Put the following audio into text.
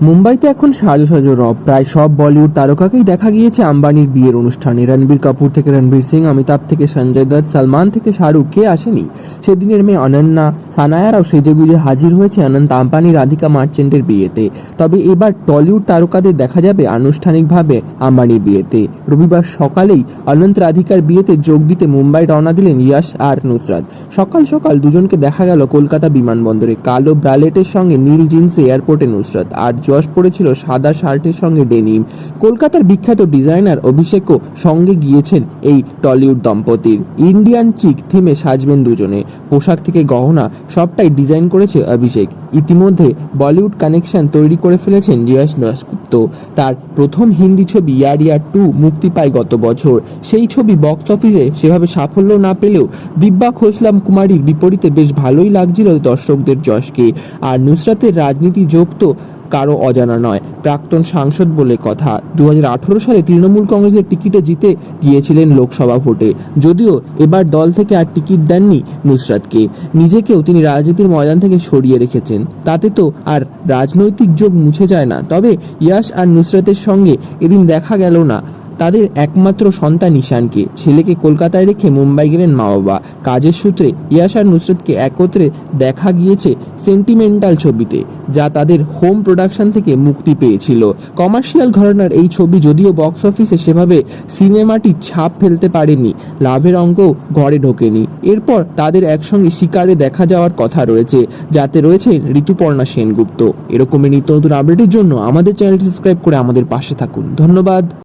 মুম্বাইতে এখন সাজো সাজো রব। প্রায় সব বলিউড তারকাকেই দেখা গিয়েছে আম্বানির বিয়ের অনুষ্ঠানে। রণবীর কাপুর থেকে রণবীর সিং, অমিতাভ থেকে সঞ্জয় দত্ত, সালমান থেকে শাহরুখ, কে আসেনি? সেদিনের মেয়ে অনন্যা সানায়ারাও সেজেগুজে হাজির হয়েছে অনন্ত আম্বানি, রাধিকা মার্চেন্টের বিয়েতে। তবে এবার টলিউড তারকাদের দেখা যাবে আনুষ্ঠানিকভাবে আম্বানির বিয়েতে। রবিবার সকালেই অনন্ত রাধিকার বিয়েতে যোগ দিতে মুম্বাই রওনা দিলেন ইয়াশ আর নুসরাত। সকাল সকাল দুজনকে দেখা গেল কলকাতা বিমানবন্দরে। কালো ব্রালেটের সঙ্গে নীল জিন্সে এয়ারপোর্টে নুসরাত। আর জশ পড়েছিল সাদা শার্টের সঙ্গে ডেনিম কলকাতার বিখ্যাত ডিজাইনার অভিষেকও সঙ্গে গিয়েছেন এই টলিউড দম্পতির। ইন্ডিয়ান চিক থিমে সাজবেন দুজনে। পোশাক থেকে গহনা সবটাই ডিজাইন করেছে অভিষেক। ইতিমধ্যে বলিউড কানেকশন তৈরি করে ফেলেছেন যশ দাসগুপ্ত তার প্রথম হিন্দি ছবি ইয়ার ইয়ার টু মুক্তি পায় গত বছর। সেই ছবি বক্স অফিসে সেভাবে সাফল্য না পেলেও দিব্যা খোসলাম কুমারীর বিপরীতে বেশ ভালোই লাগছিল দর্শকদের যশকে আর নুসরাতের রাজনীতি যোগ তো কারও অজানা নয়। প্রাক্তন সাংসদ বলে কথা দু হাজার আঠেরো সালে তৃণমূল কংগ্রেসের টিকিটে জিতে গিয়েছিলেন লোকসভা ভোটে। যদিও এবার দল থেকে আর টিকিট দেননি নুসরাতকে। নিজেকেও তিনি রাজনীতির ময়দান থেকে সরিয়ে রেখেছেন। তাতে তো আর রাজনৈতিক যোগ মুছে যায় না। তবে ইয়াস আর নুসরাতের সঙ্গে এদিন দেখা গেল না। তাদের একমাত্র সন্তান ঈশানকে। ছেলেকে কলকাতায় রেখে মুম্বাই গেলেন মা বাবা। কাজের সূত্রে ইয়াশ আর নুসরতকে একত্রে দেখা গিয়েছে সেন্টিমেন্টাল ছবিতে, যা তাদের হোম প্রোডাকশন থেকে মুক্তি পেয়েছিল। কমার্শিয়াল ঘরানার এই ছবি যদিও বক্স অফিসে সেভাবে সিনেমাটি ছাপ ফেলতে পারেনি, লাভের অঙ্ক ঘরে ঢোকেনি। এরপর তাদের একসঙ্গে শিকারে দেখা যাওয়ার কথা রয়েছে, যাতে রয়েছে ঋতুপর্ণা সেনগুপ্ত। এরকমই নিত্য নতুন আপডেটের জন্য আমাদের চ্যানেল সাবস্ক্রাইব করে আমাদের পাশে থাকুন। ধন্যবাদ।